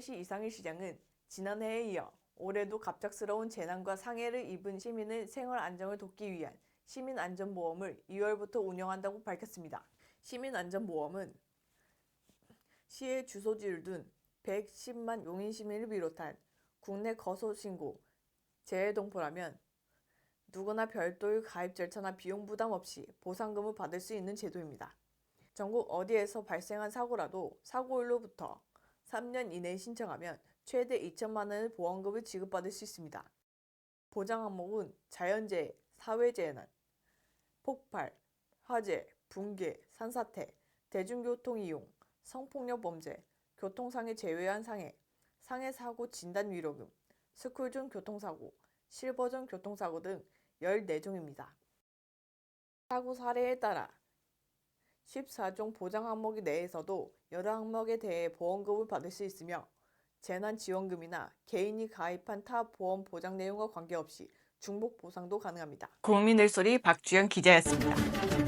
상해시 이상일 시장은 지난해에 이어 올해도 갑작스러운 재난과 상해를 입은 시민의 생활 안정을 돕기 위한 시민안전보험을 2월부터 운영한다고 밝혔습니다. 시민안전보험은 시의 주소지를 둔 110만 용인 시민을 비롯한 국내 거소 신고, 재해 동포라면 누구나 별도의 가입 절차나 비용 부담 없이 보상금을 받을 수 있는 제도입니다. 전국 어디에서 발생한 사고라도 사고일로부터 3년 이내에 신청하면 최대 2천만 원의 보험금을 지급받을 수 있습니다. 보장 항목은 자연재해, 사회재난, 폭발, 화재, 붕괴, 산사태, 대중교통 이용, 성폭력 범죄, 교통상해 제외한 상해, 상해 사고 진단 위로금, 스쿨존 교통사고, 실버전 교통사고 등 14종입니다. 사고 사례에 따라 14종 보장 항목 내에서도 여러 항목에 대해 보험금을 받을 수 있으며 재난지원금이나 개인이 가입한 타 보험 보장 내용과 관계없이 중복 보상도 가능합니다. 국민들 소리 박주영 기자였습니다.